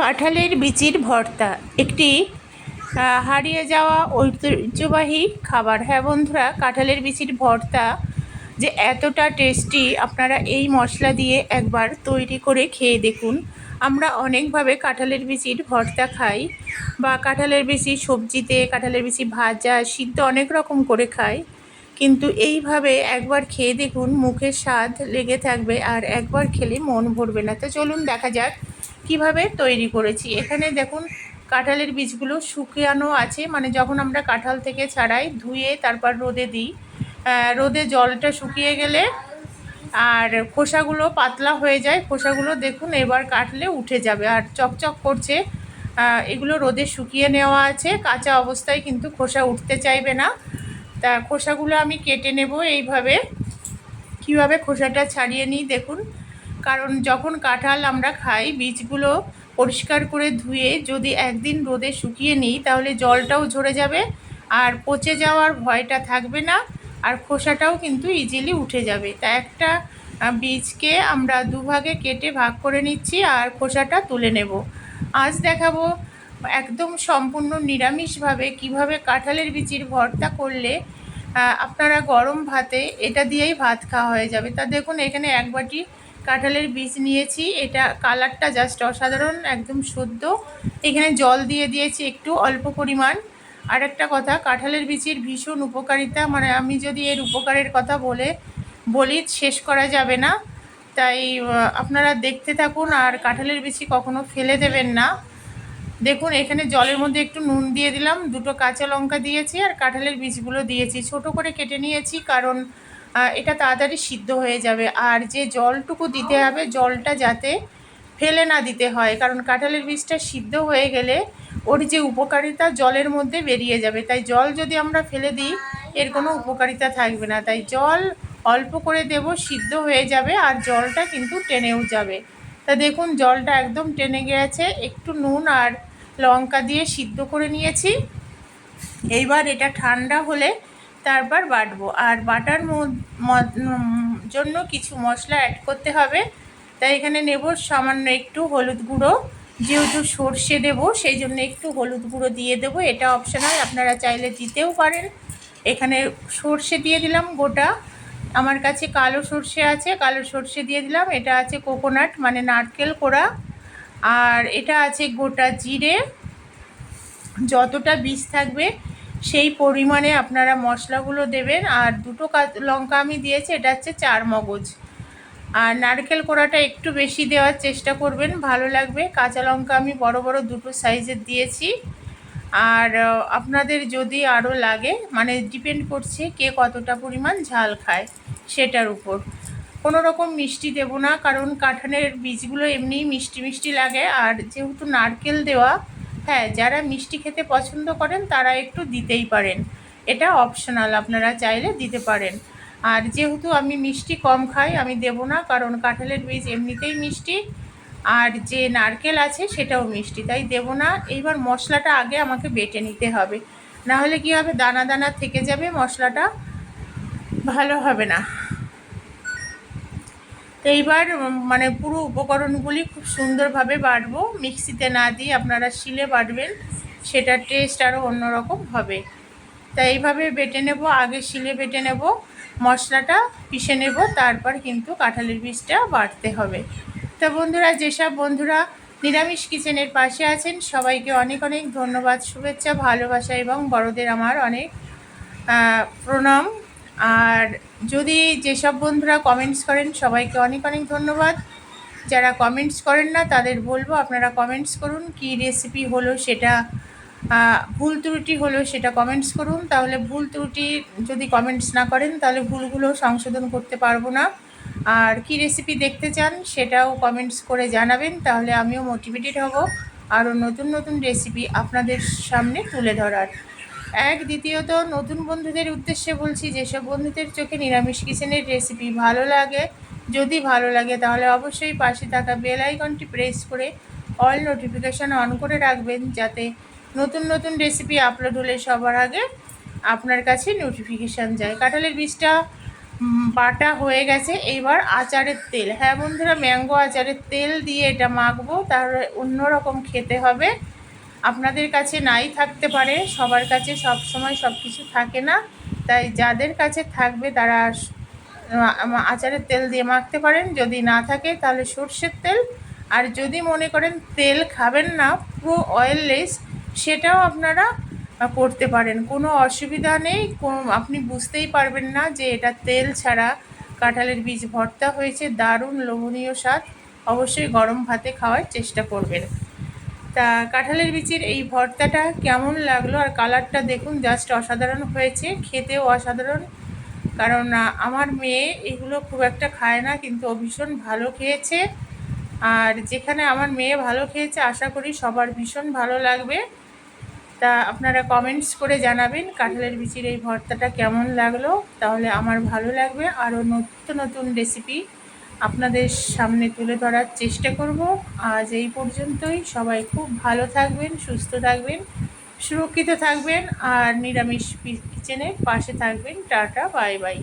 কাঁঠালের বিচির ভর্তা। একটি হারিয়ে যাওয়া ঐতিহ্যবাহী খাবার। হ্যাঁ বন্ধুরা, কাঁঠালের বিচির ভর্তা যে এতটা টেস্টি আপনারা এই মশলা দিয়ে একবার তৈরি করে খেয়ে দেখুন। আমরা অনেকভাবে কাঁঠালের বিচির ভর্তা খাই বা কাঁঠালের বিচি সবজিতে, কাঁঠালের বিচি ভাজা, সিদ্ধ অনেক রকম করে খাই। কিন্তু এইভাবে একবার খেয়ে দেখুন, মুখের স্বাদ লেগে থাকবে আর একবার খেলে মন ভরবে না। তো চলুন দেখা যাক কীভাবে তৈরি করেছি? এখানে দেখুন, কাঁঠালের বীজগুলো শুকিয়ানো আছে। মানে যখন আমরা কাঁঠাল থেকে ছাড়াই, ধুয়ে তারপর রোদে দিই রোদে জলটা শুকিয়ে গেলে আর খোসাগুলো পাতলা হয়ে যায়। খোসাগুলো দেখুন এবার কাটলে উঠে যাবে আর চকচক করছে। এগুলো রোদে শুকিয়ে নেওয়া আছে। কাঁচা অবস্থায় কিন্তু খোসা উঠতে চাইবে না। তা খোসাগুলো আমি কেটে নেব এইভাবে। কীভাবে খোসাটা ছাড়িয়ে নিই, দেখুন। কারণ যখন কাঁঠাল আমরা খাই, বীজগুলো পরিষ্কার করে ধুয়ে যদি একদিন রোদে শুকিয়ে নিই, তাহলে জলটাও ঝরে যাবে আর পচে যাওয়ার ভয়টা থাকবে না আর খোসাটাও কিন্তু ইজিলি উঠে যাবে। তা একটা বীজকে আমরা দুভাগে কেটে ভাগ করে নিচ্ছি আর খোসাটা তুলে নেব। আজ দেখাবো একদম সম্পূর্ণ নিরামিষভাবে কীভাবে কাঁঠালের বিচির ভর্তা করলে আপনারা গরম ভাতে এটা দিয়েই ভাত খাওয়া হয়ে যাবে। তা দেখুন, এখানে এক বাটি কাঁঠালের বীজ নিয়েছি। এটা কালারটা জাস্ট অসাধারণ, একদম শুদ্ধ। এখানে জল দিয়ে দিয়েছি একটু অল্প পরিমাণ। আর একটা কথা, কাঁঠালের বীজের ভীষণ উপকারিতা মানে আমি যদি এর উপকারের কথা বলে, বলি, শেষ করা যাবে না। তাই আপনারা দেখতে থাকুন, আর কাঁঠালের বিচি কখনো ফেলে দেবেন না। দেখুন, এখানে জলের মধ্যে একটু নুন দিয়ে দিলাম, দুটো কাঁচা লঙ্কা দিয়েছি, আর কাঁঠালের বীজগুলো দিয়েছি। ছোট করে কেটে নিয়েছি, কারণ এটা তাড়াতাড়ি সিদ্ধ হয়ে যাবে। আর যে জলটুকু দিতে হবে, জলটা যাতে ফেলে না দিতে হয়, কারণ কাঁঠালের বীজটা সিদ্ধ হয়ে গেলে ওর যে উপকারিতা জলের মধ্যে বেরিয়ে যাবে। তাই জল যদি আমরা ফেলে দিই, এর কোনো উপকারিতা থাকবে না। তাই জল অল্প করে দেব, সিদ্ধ হয়ে যাবে আর জলটা কিন্তু টেনেও যাবে। তা দেখুন, জলটা একদম টেনে গেছে। একটু নুন আর লঙ্কা দিয়ে সিদ্ধ করে নিয়েছি। এইবার এটা ঠান্ডা হলে তারপর বাটবো। আর বাটার জন্য কিছু মশলা অ্যাড করতে হবে। তাই এখানে নেব সামান্য একটু হলুদ গুঁড়ো। যেহেতু সর্ষে দেবো, সেই জন্য একটু হলুদ গুঁড়ো দিয়ে দেবো। এটা অপশনাল আপনারা চাইলে দিতেও পারেন। এখানে সর্ষে দিয়ে দিলাম গোটা। আমার কাছে কালো সর্ষে আছে, কালো সর্ষে দিয়ে দিলাম। এটা আছে কোকোনাট মানে নারকেল কোড়া। আর এটা আছে গোটা জিরে। যতটা বীজ থাকবে সেই পরিমাণে আপনারা মশলাগুলো দেবেন আর দুটো লঙ্কা আমি দিয়েছি, এটা হচ্ছে চার মগজ। আর নারকেল কোড়াটা একটু বেশি দেওয়ার চেষ্টা করবেন, ভালো লাগবে। কাঁচা লঙ্কা আমি বড় বড় দুটো সাইজের দিয়েছি। আর আপনাদের যদি আরও লাগে মানে ডিপেন্ড করছে কে কতটা পরিমাণ ঝাল খায় সেটার উপর। কোনো রকম মিষ্টি দেবো না, কারণ কাঁঠানের বীজগুলো এমনিই মিষ্টি মিষ্টি লাগে। আর যেহেতু নারকেল দেওয়া হ্যাঁ যারা মিষ্টি খেতে পছন্দ করেন, তারা একটু দিতেই পারেন। এটা অপশনাল আপনারা চাইলে দিতে পারেন। আর যেহেতু আমি মিষ্টি কম খাই, আমি দেবো না, কারণ কাঁঠালের বীজ এমনিতেই মিষ্টি। আর যে নারকেল আছে, সেটাও মিষ্টি, তাই দেবো না। এইবার মশলাটা আগে আমাকে বেটে নিতে হবে। না হলে কী হবে, দানা দানা থেকে যাবে, মশলাটা ভালো হবে না। তো এইবার মানে পুরো উপকরণগুলি খুব সুন্দরভাবে বাটবো মিক্সিতে না দিয়ে আপনারা শিলে বাটবেন, সেটার টেস্ট আরও অন্যরকম হবে। তা এইভাবে বেটে নেব, আগে শিলে বেটে নেব, মশলাটা পিষে নেব, তারপর কিন্তু কাঁঠালের বীজটা বাটতে হবে। তো বন্ধুরা, যেসব বন্ধুরা নিরামিষ কিচেনের পাশে আছেন, সবাইকে অনেক অনেক ধন্যবাদ, শুভেচ্ছা, ভালোবাসা এবং বড়দের আমার অনেক প্রণাম। আর যদি যেসব বন্ধুরা কমেন্টস করেন, সবাইকে অনেক অনেক ধন্যবাদ। যারা কমেন্টস করেন না, তাদের বলব আপনারা কমেন্টস করুন, কি রেসিপি হলো সেটা ভুল ত্রুটি হলো সেটা কমেন্টস করুন। তাহলে ভুল ত্রুটি যদি কমেন্টস না করেন, তাহলে ভুলগুলো সংশোধন করতে পারব না। আর কি রেসিপি দেখতে চান, সেটাও কমেন্টস করে জানাবেন, তাহলে আমিও মোটিভেটেড হব। আরও নতুন নতুন রেসিপি আপনাদের সামনে তুলে ধরার। এক, দ্বিতীয়ত, নতুন বন্ধুদের উদ্দেশ্যে বলছি, যেসব বন্ধুদের চোখে নিরামিষ কিচেনের রেসিপি ভালো লাগে, যদি ভালো লাগে, তাহলে অবশ্যই পাশে থাকা বেল আইকনটি প্রেস করে অল নোটিফিকেশান অন করে রাখবেন, যাতে নতুন নতুন রেসিপি আপলোড হলে সবার আগে আপনার কাছে নোটিফিকেশান যায়। কাঁঠালের বীজটা বাটা হয়ে গেছে, এইবার আচারের তেল। হ্যাঁ বন্ধুরা ম্যাঙ্গো আচারের তেল দিয়ে এটা মাখবো, তাহলে অন্যরকম খেতে হবে। আপনাদের কাছে নাই থাকতে পারে, সবার কাছে সব সময় সব কিছু থাকে না, তাই যাদের কাছে থাকবে তারা আচারের তেল দিয়ে মাখতে পারেন, যদি না থাকে তাহলে সর্ষের তেল। আর যদি মনে করেন তেল খাবেন না, পুরো অয়েললেস সেটাও আপনারা করতে পারেন। কোনো অসুবিধা নেই আপনি বুঝতেই পারবেন না যে এটা তেল ছাড়া কাঁঠালের বীজ ভর্তা হয়েছে, দারুণ লোভনীয় স্বাদ। অবশ্যই গরম ভাতে খাওয়ার চেষ্টা করবেন। তা কাঁঠালের বীজের এই ভর্তাটা কেমন লাগল আর কালারটা দেখুন, জাস্ট অসাধারণ হয়েছে, খেতেও অসাধারণ। কারণ আমার মেয়ে এগুলো খুব একটা খায় না, কিন্তু ও ভীষণ ভালো খেয়েছে। আর যেখানে আমার মেয়ে ভালো খেয়েছে, আশা করি সবার ভীষণ ভালো লাগবে। তা আপনারা কমেন্টস করে জানাবেন কাঁঠালের বিচির এই ভর্তাটা কেমন লাগল, তাহলে আমার ভালো লাগবে। আরও নতুন নতুন রেসিপি আপনাদের সামনে তুলে ধরার চেষ্টা করব। আজ এই পর্যন্তই। সবাই খুব ভালো থাকবেন, সুস্থ থাকবেন, সুরক্ষিত থাকবেন, আর নিরামিষ কিচেনের পাশে থাকবেন। Tata, bye bye.